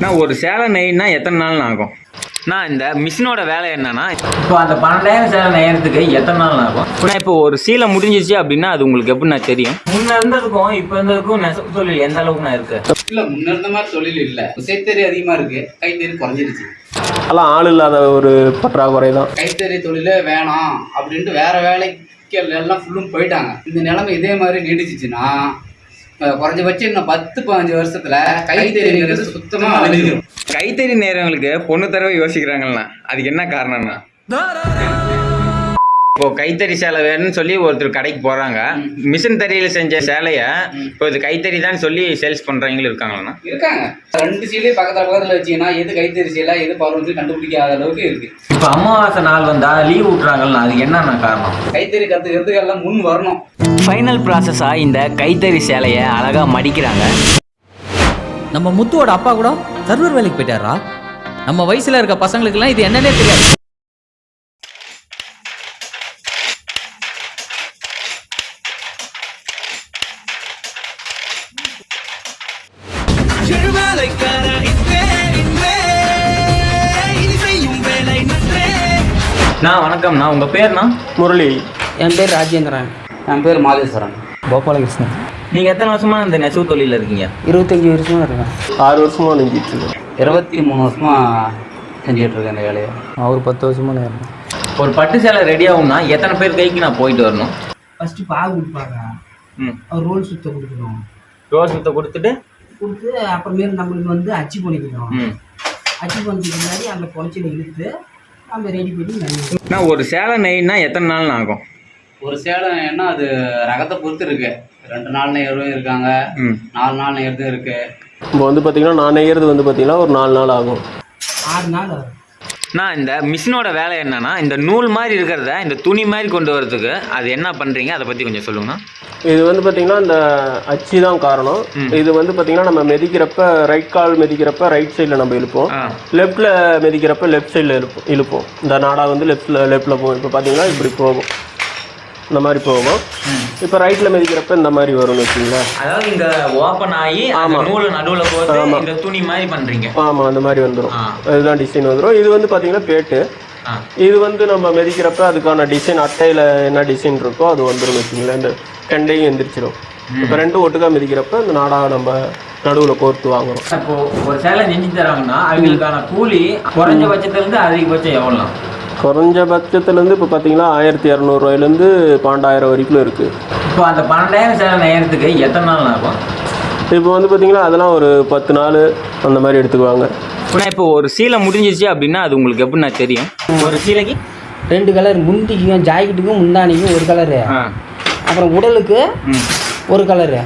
நான் ஒரு சேலை நெய்னா எத்தனை நாள் ஆகும்? நான் இந்த மிஷினோட வேலை என்னன்னா இப்போ அந்த பன்னெண்டாயிரம் சேலை நெய்யறதுக்கு எத்தனை நாள் ஆகும்? நான் இப்போ ஒரு சீலை முடிஞ்சிச்சு அப்படின்னா அது உங்களுக்கு எப்படின்னா தெரியும்? முன்ன இருந்ததுக்கும் இப்போ இருந்ததுக்கும் நெசவு தொழில் எந்த அளவுக்கு நான் இருக்கு? இல்ல முன்ன இருந்த மாதிரி தொழில் இல்ல. விசைத்தறி அதிகமா இருக்கு. கைத்தறி குறைஞ்சிருச்சு. அதெல்லாம் ஆள் இல்லாத ஒரு பற்றாக்குறை தான். கைத்தறி தொழிலே வேணாம் அப்படின்ட்டு வேற வேலைக்கு எல்லாம் ஃபுல்லும் போயிட்டாங்க. இந்த நிலைமை இதே மாதிரி நீடிச்சிச்சுன்னா குறைஞ்சபட்சம் இன்னும் பத்து பதினஞ்சு வருஷத்துல கைத்தறிங்கிறது சுத்தமா அழிஞ்சிடும் கைத்தறி நேரங்களுக்கு பொண்ணு தடவை யோசிக்கிறாங்கன்னா அதுக்கு என்ன காரணம்னா? இப்போ கைத்தறி சேலை வேணும்னு சொல்லி ஒருத்தர் கடைக்கு போறாங்க. மிஷின் தறியில செஞ்ச சேலையை இப்போ இது கைத்தறி தான் சொல்லி சேல்ஸ் பண்றவங்களும் இருக்காங்களாண்ணா? இருக்காங்க. ரெண்டு சீலையும் பக்கத்துல பக்கத்துல வச்சீங்கன்னா எது கைத்தறி சீலை எது பருவத்து கண்டுபிடிக்காத அளவுக்கு இருக்கு. இப்போ அமாவாசை நாள் வந்தா லீவ் விட்றாங்கல்ல அதுக்கு என்னென்ன காரணம்? கைத்தறி கத்துக்கிறதுக்கு எல்லாம் முன் வரணும். ஃபைனல் ப்ராசஸாக இந்த கைத்தறி சேலையை அழகாக மடிக்கிறாங்க. நம்ம முத்துவோட அப்பா கூட சர்வர் வேலைக்கு போயிட்டாரா? நம்ம வயசுல இருக்க பசங்களுக்கெல்லாம் இது என்னன்னே தெரியாது. வணக்கம்ண்ணா உங்கள் பேர்ண்ணா முரளி. என் பேர் ராஜேந்திரன். என் பேர் மாதேஸ்வரன். கோபாலகிருஷ்ணன். நீங்கள் எத்தனை வருஷமா இந்த நெசவு தொழிலில் இருக்கீங்க? இருபத்தஞ்சி வருஷமாக இருக்கேன். ஆறு வருஷமாக நெஞ்சிட்டு இருக்கேன். இருபத்தி மூணு வருஷமா செஞ்சுட்டு இருக்கேன் இந்த வேலையை. அவர் பத்து வருஷமாக நான் இருக்கேன். ஒரு பட்டு சேலை ரெடி ஆகும்னா எத்தனை பேர் கைக்கு நான் போயிட்டு வரணும்? ஃபஸ்ட்டு பாகு கொடுப்பாங்க. ம். அவர் ரோல் சுத்த கொடுக்கணும் ரோஸ் சுத்த கொடுத்துட்டு? கொடுத்து அப்புறமேல் நம்மளுக்கு வந்து அச்சு பண்ணிக்கணும். ம். அச்சு பண்ணதுக்கு முன்னாடி அந்த குறைச்சில இழுத்து நம்ம ரெடி பண்ணி. நான் ஒரு சேலை நெய்னா எத்தனை நாள் ஆகும்? ஒரு சேலை என்ன அது ரகத்தை பொறுத்து இருக்கு. ரெண்டு நாள் நெய்யறதும் இருக்காங்க. ம். நாலு நாள் நெய்யறதும் இருக்கு. இப்போ வந்து பார்த்தீங்கன்னா நான் நெய்யறது வந்து பார்த்தீங்கன்னா ஒரு நாலு நாள் ஆகும். ஆறு நாள் ஆகும். நான் இந்த மிஷினோட வேலை என்னன்னா இந்த நூல் மாதிரி இருக்கிறத இந்த துணி மாதிரி கொண்டு வரதுக்கு அது என்ன பண்ணுறீங்க அதை பற்றி கொஞ்சம் சொல்லுங்கண்ணா இது வந்து பார்த்தீங்கன்னா இந்த அச்சு தான் காரணம். இது வந்து பார்த்தீங்கன்னா நம்ம மிதிக்கிறப்ப ரைட் கால் மிதிக்கிறப்ப ரைட் சைடில் நம்ம இழுப்போம். லெஃப்ட்டில் மிதிக்கிறப்ப லெஃப்ட் சைடில் இழுப்போம். இழுப்போம். இந்த நாடா வந்து லெஃப்ட்டில் லெஃப்ட்டில் போகும் இப்போ பார்த்தீங்கன்னா இப்படி போகும். இந்த மாதிரி போகும். இப்போ ரைட்டில் மிதிக்கிறப்ப இந்த மாதிரி வரும்னு வச்சுங்களேன் அதாவது இங்க ஓப்பன் ஆகி அந்த நூல் நடுவுல போட்டு இந்த துணி மாதிரி பண்றீங்க. ஆமாம் அந்த மாதிரி வந்துடும். அதுதான் டிசைன் வந்துடும் இது வந்து பார்த்தீங்கன்னா பேட்டு இது வந்து நம்ம மிதிக்கிறப்ப அதுக்கான டிசைன் அட்டையில் என்ன டிசைன் இருக்கோ அது வந்துடும் வச்சுங்களேன் இந்த கண்டையும் எந்திரிச்சிடும் இப்போ ரெண்டும் ஒட்டுக்கா மிதிக்கிறப்ப இந்த நாடா நம்ம நடுவில் கோர்த்து வாங்குறோம். இப்போ ஒரு சேலை செஞ்சு தராங்கன்னா அவங்களுக்கான கூலி குறைஞ்சபட்சத்துல இருந்து அதிகபட்சம் எவ்வளோ குறைஞ்சபட்சத்துலேருந்து இப்போ பார்த்தீங்கன்னா ஆயிரத்தி இரநூறுவாயிலேருந்து பன்னெண்டாயிரம் வரைக்கும் இருக்குது இப்போ அந்த பன்னெண்டாயிரம் சேலை நெய்யறதுக்கு எத்தனை நாள் ஆகும்? இப்போ வந்து பார்த்தீங்கன்னா அதெல்லாம் ஒரு பத்து நாள் அந்த மாதிரி எடுத்துக்குவாங்க. இப்போ இப்போ ஒரு சீலை முடிஞ்சிச்சு அப்படின்னா அது உங்களுக்கு எப்படின்னா தெரியும்? ஒரு சீலைக்கு ரெண்டு கலர் முந்திக்கும் ஜாக்கெட்டுக்கும் முந்தானிக்கும் ஒரு கலரு ஆ. அப்புறம் உடலுக்கு ஒரு கலரு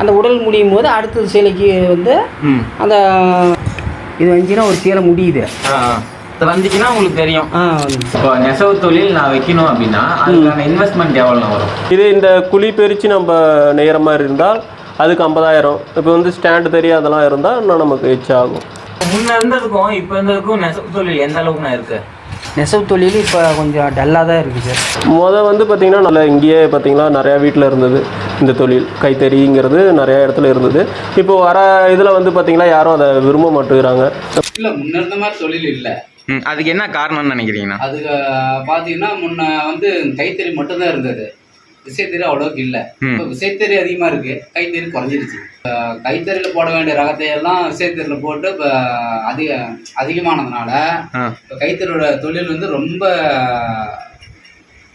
அந்த உடல் முடியும் போது அடுத்த சேலைக்கு வந்து அந்த இது வந்துச்சுன்னா ஒரு சேலை முடியுது. வந்துச்சுன்னா உங்களுக்கு தெரியும். இப்போ நெசவு தொழில் நான் வைக்கணும் அப்படின்னா அதுக்கான இன்வெஸ்ட்மெண்ட் எவ்வளோ வரும். இதே இந்த குழி பெருச்சு நம்ம நெய்கிற மாதிரி இருந்தால் அதுக்கு ஐம்பதாயிரம். இப்போ வந்து ஸ்டாண்டு தெரியாதெல்லாம் இருந்தால் இன்னும் நமக்கு எச் ஆகும் முன்ன இருந்ததுக்கும் இப்போ இருந்ததுக்கும் நெசவு தொழில் எந்த அளவுக்கு நான் இருக்கு? நெசவு தொழில் இப்போ கொஞ்சம் டல்லாக தான் இருக்குது முத வந்து பார்த்திங்கன்னா நல்லா இங்கேயே பார்த்தீங்கன்னா நிறையா வீட்டில் இருந்தது இந்த தொழில். கைத்தறிங்கிறது நிறையா இடத்துல இருந்தது. இப்போ வர இதில் வந்து பார்த்திங்கன்னா யாரும் அதை விரும்ப மாட்டேங்கிறாங்க. இல்ல முன்ன இருந்த மாதிரி தொழில் இல்ல. அதுக்கு என்ன காரணம்னு நினைக்கிறீங்கண்ணா? அது அஹ், பாத்தீங்கன்னா முன்ன வந்து கைத்தறி மட்டும்தான் இருந்தது. விசைத்தறி அவ்வளோக்கு இல்ல. இப்போ விசைத்தறி அதிகமா இருக்கு. கைத்தறி குறைஞ்சிருச்சு. கைத்தறியில போட வேண்டிய ரகத்தை எல்லாம் விசைத்தறியில போட்டு இப்போ அதிக அதிகமானதுனால இப்போ கைத்தறியோட தொழில் வந்து ரொம்ப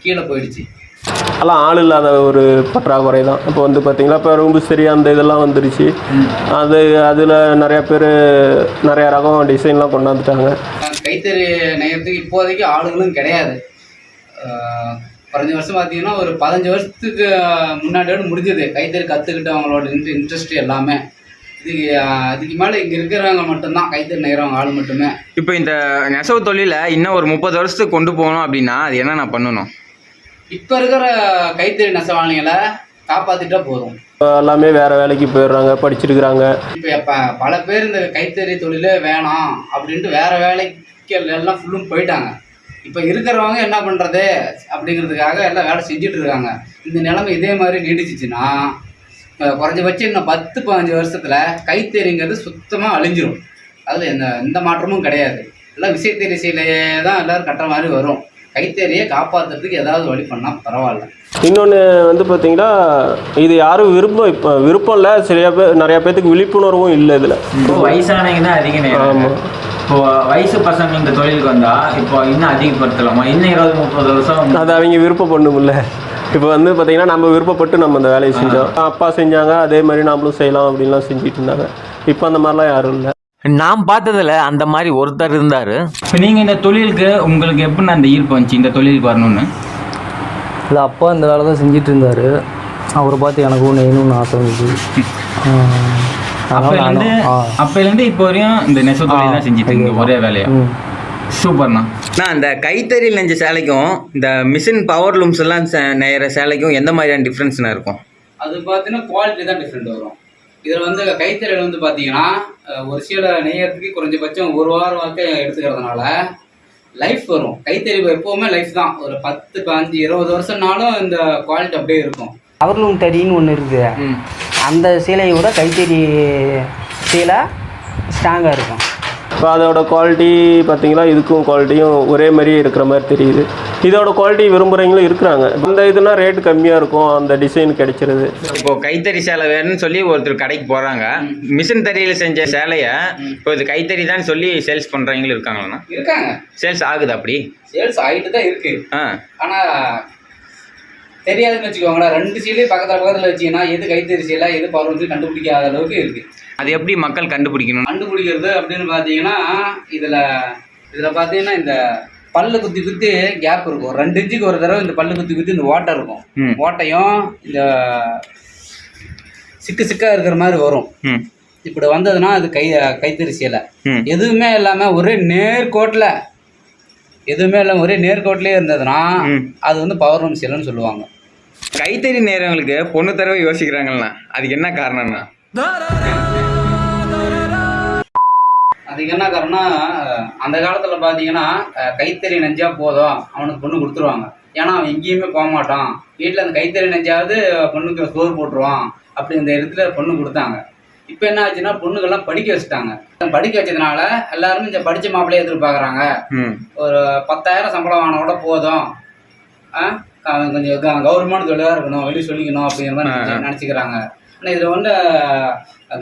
கீழே போயிடுச்சு. அதெல்லாம் ஆள் இல்லாத ஒரு பற்றாக்குறை தான். இப்போ வந்து பார்த்திங்கன்னா இப்போ ரொம்ப சரி அந்த இதெல்லாம் வந்துருச்சு. அது அதில் நிறையா பேர் நிறையா ரகம் டிசைன்லாம் கொண்டாந்துட்டாங்க. கைத்தறி நெய்யறதுக்கு இப்போதைக்கு ஆளுங்களும் கிடையாது. குறைஞ்ச வருஷம் பார்த்தீங்கன்னா ஒரு பதினஞ்சு வருஷத்துக்கு முன்னாடியோட முடிஞ்சது. கைத்தறி கற்றுக்கிட்டவங்களோட இன்ட்ரெ இன்ட்ரெஸ்ட் எல்லாமே. இதுக்கு அஹ், இதுக்கு மேலே இங்கே இருக்கிறவங்க மட்டும்தான் கைத்தறி நெய்கிறவங்க ஆள் மட்டுமே. இப்போ இந்த நெசவு தொழிலை இன்னும் ஒரு முப்பது வருஷத்துக்கு கொண்டு போகணும் அப்படின்னா அது என்ன நான் பண்ணணும்? இப்போ இருக்கிற கைத்தறி நெசவாளிகளை காப்பாற்றிட்டா போதும். இப்போ எல்லாமே வேறு வேலைக்கு போயிடுறாங்க படிச்சிருக்கிறாங்க. இப்போ இப்போ பல பேர் இந்த கைத்தறி தொழிலே வேணாம் அப்படின்ட்டு வேற வேலைக்கு எல்லாம் ஃபுல்லும் போயிட்டாங்க. இப்போ இருக்கிறவங்க என்ன பண்ணுறது அப்படிங்கிறதுக்காக எல்லாம் வேலை செஞ்சுட்டு இருக்காங்க. இந்த நிலைமை இதே மாதிரி நீடிச்சிச்சுன்னா குறைஞ்சபட்சம் இன்னும் பத்து பதினஞ்சு வருஷத்தில் கைத்தறிங்கிறது சுத்தமாக அழிஞ்சிரும். அதில் எந்த எந்த மாற்றமும் கிடையாது. எல்லாம் விசைத்தறி சீலையே தான் எல்லோரும் கட்டுற மாதிரி வரும். கைத்தறியை காப்பாற்றுறதுக்கு ஏதாவது வழி பண்ணால் பரவாயில்ல. இன்னொன்று வந்து பார்த்தீங்கன்னா இது யாரும் விருப்பம் இப்போ விருப்பம் இல்லை. சரியா பேர் நிறையா பேர்த்துக்கு விழிப்புணர்வும் இல்லை இதில். இப்போ வயசானவங்க தான் அதிக நேரம். ஆமாம் இப்போ வயசு பசங்க இந்த தொழிலுக்கு வந்தா இப்போ இன்னும் அதிகப்படுத்தலாமா? இன்னும் இருபது முப்பது வருஷம் அது அவங்க விருப்பம் பண்ணுமில்ல இப்போ வந்து பார்த்தீங்கன்னா நம்ம விருப்பப்பட்டு நம்ம அந்த வேலையை செஞ்சோம். அப்பா செஞ்சாங்க அதே மாதிரி நாமளும் செய்யலாம் அப்படின்லாம் செஞ்சுட்டு இருந்தாங்க. இப்போ அந்த மாதிரிலாம் யாரும் இல்லை. நான் பார்த்ததுல அந்த மாதிரி ஒருத்தர் இருந்தாரு. இப்போ நீங்க இந்த தொழிலுக்கு உங்களுக்கு எப்படி அந்த ஈர்ப்பு வந்துச்சு இந்த தொழிலுக்கு வரணும்னு? இல்லை அப்பா இந்த வேலை தான் செஞ்சுட்டு இருந்தார் அவரை பார்த்து எனக்கும் நெய்யணும்னு ஆசை இருந்துச்சு ஆ. அப்பையிலேருந்து இப்போ வரையும் இந்த நெசவு தொழில் தான் செஞ்சுட்டு இருக்கீங்க ஒரே வேலையா? சூப்பர்ண்ணா. நான் அந்த கைத்தறியில் நெஞ்ச சேலைக்கும் இந்த மிஷின் பவர் லூம்ஸ் எல்லாம் சே- நெய்கிற சேலைக்கும் எந்த மாதிரியான டிஃப்ரென்ஸ்னா இருக்கும்? அது பார்த்தீங்கன்னா குவாலிட்டி தான் டிஃப்ரெண்ட் வரும். இதில் வந்து கைத்தறியில் வந்து பார்த்தீங்கன்னா ஒரு சீல நெய்யறதுக்கு குறைஞ்சபட்சம் ஒரு வாரம் வரைக்கும் எடுத்துக்கிறதுனால லைஃப் வரும். கைத்தறி எப்போவுமே லைஃப் தான். ஒரு பத்து பதினஞ்சு இருபது வருஷம்னாலும் இந்த குவாலிட்டி அப்படியே இருக்கும். அவர்லூம் தறின்னு ஒன்று இருக்குது. அந்த சீலையை விட கைத்தறி சீலை ஸ்ட்ராங்காக இருக்கும். இப்போ அதோட குவாலிட்டி பார்த்தீங்களா? இதுக்கும் குவாலிட்டியும் ஒரே மாதிரியே இருக்கிற மாதிரி தெரியுது. இதோட குவாலிட்டி விரும்புகிறவங்களும் இருக்கிறாங்க. அந்த இதுனா ரேட் கம்மியாக இருக்கும் அந்த டிசைன் கிடைச்சிருது. இப்போ கைத்தறி சேலை வேணும்னு சொல்லி ஒருத்தர் கடைக்கு போறாங்க. மிஷின் தறியில செஞ்ச சேலைய இப்போ இது கைத்தறி தான் சொல்லி சேல்ஸ் பண்றவங்களும் இருக்காங்களாண்ணா? இருக்காங்க. சேல்ஸ் ஆகுது அப்படி? சேல்ஸ் ஆகிட்டு தான் இருக்கு. ஆ. ஆனால் தெரியாதுன்னு வச்சுக்கோங்களேன். ரெண்டு சீலையும் பக்கத்தில் பக்கத்தில் வச்சீங்கன்னா எது கைத்தறி சீலை எது பருவம் கண்டுபிடிக்காத அளவுக்கு இருக்கு. அது எப்படி மக்கள் கண்டுபிடிக்கணும்? கண்டுபிடிக்கிறது அப்படின்னு பார்த்தீங்கன்னா இதில் இதில் பார்த்தீங்கன்னா இந்த பல்லு குத்தி குத்தி கேப் இருக்கும். ரெண்டு இன்ச்சுக்கு ஒரு தடவை இந்த பல்லு குத்தி குத்தி இந்த ஓட்டை இருக்கும். ஓட்டையும் இந்த சிக்கு சிக்கா இருக்கிற மாதிரி வரும். ம். இப்படி வந்ததுன்னா அது கை கைத்தறி சேலை. ம். எதுவுமே இல்லாமல் ஒரே நேர்கோட்டில் எதுவுமே இல்லாமல் ஒரே நேர்கோட்டிலே இருந்ததுன்னா. அது வந்து பவர் ரூம் சேலைன்னு சொல்லுவாங்க. கைத்தறி நேரங்களுக்கு பொண்ணு தடவை யோசிக்கிறாங்கண்ணா அதுக்கு என்ன காரணம்னா அதுக்கு என்ன காரணம்னா அந்த காலத்தில் பார்த்தீங்கன்னா கைத்தறி நெஞ்சா போதும் அவனுக்கு பொண்ணு கொடுத்துருவாங்க. ஏன்னா அவன் எங்கேயுமே போக மாட்டான். வீட்டில் அந்த கைத்தறி நெஞ்சாவது பொண்ணுக்கு சோறு போட்டுருவான் அப்படி இந்த இடத்துல பொண்ணு கொடுத்தாங்க. இப்போ என்ன ஆச்சுன்னா பொண்ணுங்கெல்லாம் படிக்க வச்சுட்டாங்க. படிக்க வச்சதுனால எல்லாருமே இந்த படித்த மாப்பிள்ளையே எதிர்பார்க்குறாங்க. ஒரு பத்தாயிரம் சம்பளம் கூட போதும். கொஞ்சம் கௌரவமான தொழிலாக இருக்கணும் வெளியே சொல்லிக்கணும் அப்படிங்கிற மாதிரி நினைச்சு- நினச்சிக்கிறாங்க. ஆனால் இதில் வந்து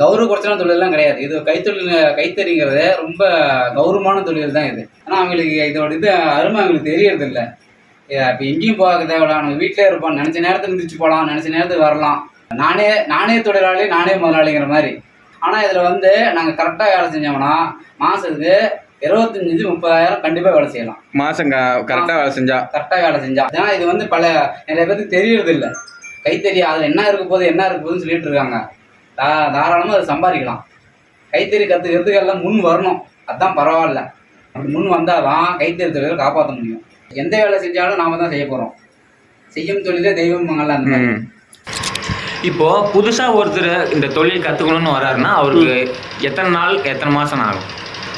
கௌரவ குறைச்சலான தொழிலெல்லாம் கிடையாது. இது கைத்தொழில் கைத்தறிங்கிறது ரொம்ப கௌரவமான தொழில் தான் இது. ஆனால் அவங்களுக்கு இதோட இது அருமை அவங்களுக்கு தெரியறது இல்லை இப்போ எங்கேயும் போக தேவையில்ல. நம்ம வீட்டிலே இருப்போம் நினச்ச நேரத்துக்கு இருந்துச்சு போகலாம் நினச்ச நேரத்துக்கு வரலாம். நானே நானே தொழிலாளி நானே முதலாளிங்கிற மாதிரி. ஆனால் இதில் வந்து நாங்கள் கரெக்டாக வேலை செஞ்சோம்னா மாதத்துக்கு இருபத்தஞ்சி முப்பதாயிரம் கண்டிப்பாக வேலை செய்யலாம். மாசம் கரெக்டாக வேலை செஞ்சா? கரெக்டாக வேலை செஞ்சா. ஏன்னா இது வந்து பல நிறைய பேருக்கு தெரியறது இல்லை கைத்தறி அதில் என்ன இருக்க போகுது என்ன இருக்க போகுதுன்னு சொல்லிட்டு இருக்காங்க. தா தாராளமாக அதை சம்பாதிக்கலாம். கைத்தறி கற்றுக்கிறதுக்கு எல்லாம் முன் வரணும். அதுதான் பரவாயில்ல. அப்படி முன் வந்தால் தான் கைத்தறி தொழிலை காப்பாற்ற முடியும். எந்த வேலை செஞ்சாலும் நாம தான் செய்ய போகிறோம் செய்யும் தொழிலே தெய்வம் அந்த மாதிரி. இப்போ புதுசா ஒருத்தர் இந்த தொழில் கத்துக்கணும்னு வராருன்னா அவருக்கு எத்தனை நாள் எத்தனை மாசம் ஆகும்?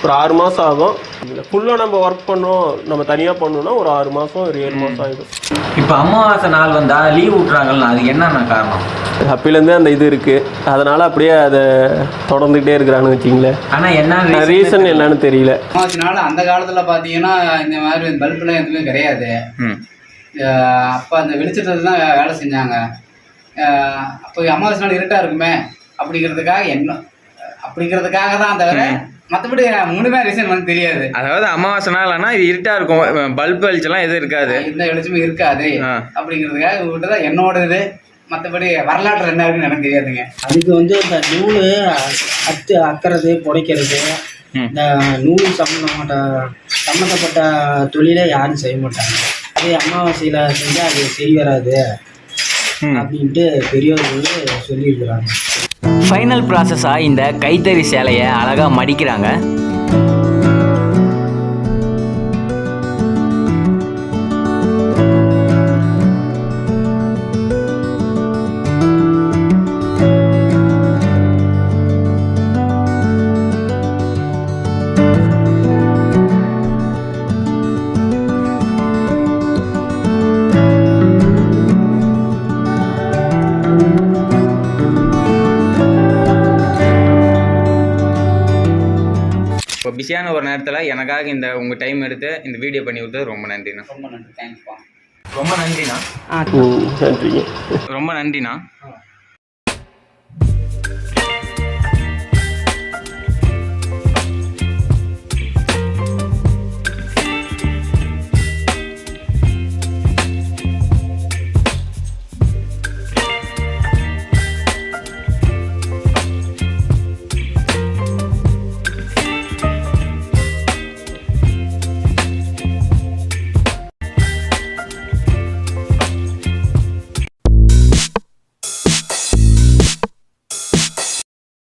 ஒரு ஆறு மாதம் ஆகும். ஃபுல்லாக நம்ம ஒர்க் பண்ணோம். நம்ம தனியாக பண்ணோம்னா ஒரு ஆறு மாதம் ஒரு ஏழு மாதம் ஆகிடும் இப்போ அமாவாசை நாள் வந்தா லீவ் விட்றாங்கல்ல அது என்னென்ன காரணம்? அப்பையிலேருந்தே அந்த இது இருக்குது அதனால் அப்படியே அதை தொடர்ந்துக்கிட்டே இருக்கிறான்னு வச்சிங்களேன் ஆனா என்ன ரீசன் என்னன்னு தெரியல. அமாவாசைனால அந்த காலத்தில் பார்த்தீங்கன்னா இந்த மாதிரி பல்புலாம் எதுவுமே கிடையாது. அப்போ அந்த வெளிச்சத்தில் தான் வேலை செஞ்சாங்க. அப்போ அமாவாசை நாள் இருட்டாக இருக்குமே? அப்படிங்கிறதுக்காக என்ன அப்படிங்கிறதுக்காக தான் தவிர மற்றபடி முழுமையாக ரீசன் வந்து தெரியாது. அதாவது அமாவாசை நாள் ஆனா இது இருட்டா இருக்கும். பல்ப் வெளிச்செல்லாம் எதுவும் இருக்காது. எந்த வெளிச்சமும் இருக்காது. அப்படிங்கிறதுக்காக உங்கள்கிட்ட தான் என்னோட இது மற்றபடி வரலாற்று என்ன இருக்குன்னு எனக்கு தெரியாதுங்க. அதுக்கு வந்து இந்த நூல் அத்து அக்கறது புடைக்கிறது. இந்த நூல் சம்மந்தப்பட்ட சம்மந்தப்பட்ட தொழிலை யாரும் செய்ய மாட்டாங்க. அதே அமாவாசையில் செஞ்சால் அது சரி வராது. அப்படின்ட்டு பெரியவர்கள் சொல்லியிருக்கிறாங்க. ஃபைனல் ப்ராசஸாக இந்த கைத்தறி சேலையை அழகாக மடிக்கிறாங்க. பிஸியான ஒரு நேரத்தில் எனக்காக இந்த உங்கள் டைம் எடுத்து இந்த வீடியோ பண்ணி கொடுத்தது ரொம்ப நன்றிண்ணா. ரொம்ப நன்றி. தேங்க்ஸ்ப்பா ரொம்ப நன்றிண்ணா. ரொம்ப நன்றிண்ணா.